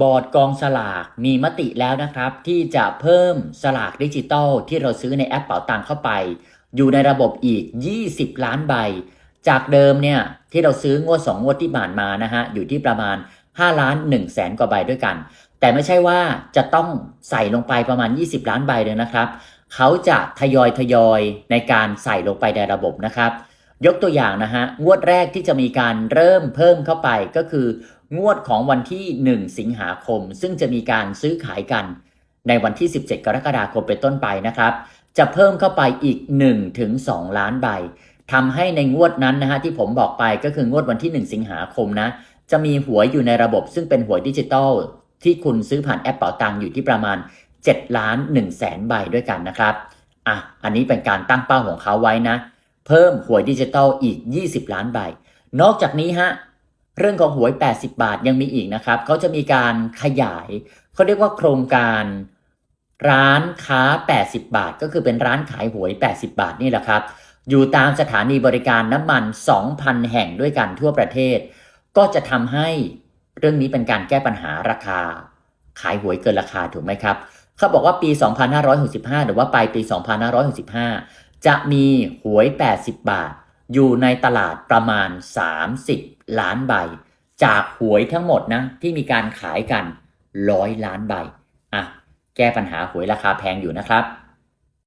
บอร์ดกองสลากมีมติแล้วนะครับ ที่จะเพิ่มสลากดิจิตอลที่เราซื้อในแอปเป๋าตังเข้าไป อยู่ในระบบอีก 20 ล้านใบ จากเดิมเนี่ยที่เราซื้องวด 2 งวดที่ผ่านมานะฮะอยู่ที่ประมาณ 5 ล้าน1แสนกว่าใบด้วยกัน แต่ไม่ใช่ว่าจะต้องใส่ลงไปประมาณ 20 ล้านใบเลยนะครับ เขาจะทยอยทยอยในการใส่ลงไปในระบบนะครับ ยกตัวอย่างนะฮะงวดแรกที่จะมีการเริ่มเพิ่มเข้าไปก็คือ งวดของวันที่ 1 สิงหาคม ซึ่งจะมีการซื้อขายกันในวันที่ 17 กรกฎาคมเป็นต้นไปนะครับ จะเพิ่มเข้าไปอีก 1-2 ล้านใบทำให้ในงวดนั้นนะฮะที่ผมบอกไปก็คืองวดวันที่ 1 สิงหาคมนะ จะมีหวยอยู่ในระบบซึ่งเป็นหวยดิจิตอลที่คุณซื้อผ่านแอปเป๋าตังอยู่ที่ประมาณ7ล้าน1แสนใบด้วยกันนะครับ อะ อันนี้เป็นการตั้งเป้าของเขาไว้นะ เพิ่มหวยดิจิตอลอีก 20 ล้านใบ นอกจากนี้ฮะ เรื่องของหวย 80 บาทยังมีอีกนะครับ เขาจะมีการขยาย เขาเรียกว่าโครงการร้านค้า 80 บาท ก็คือเป็นร้านขายหวย 80 บาทนี่แหละครับ อยู่ตามสถานีบริการน้ำมัน 2,000 แห่งด้วยกันทั่วประเทศ ก็จะทำให้เรื่องนี้เป็นการแก้ปัญหาราคา ขายหวยเกินราคาถูกไหมครับ เขาบอกว่าปี 2565 หรือว่าปลายปี 2565 จะมีหวย 80 บาท อยู่ในตลาดประมาณ 30 ล้านใบ จากหวยทั้งหมดนะที่มีการขายกันร้อยล้านใบอะแก้ปัญหาหวยราคาแพงอยู่นะครับ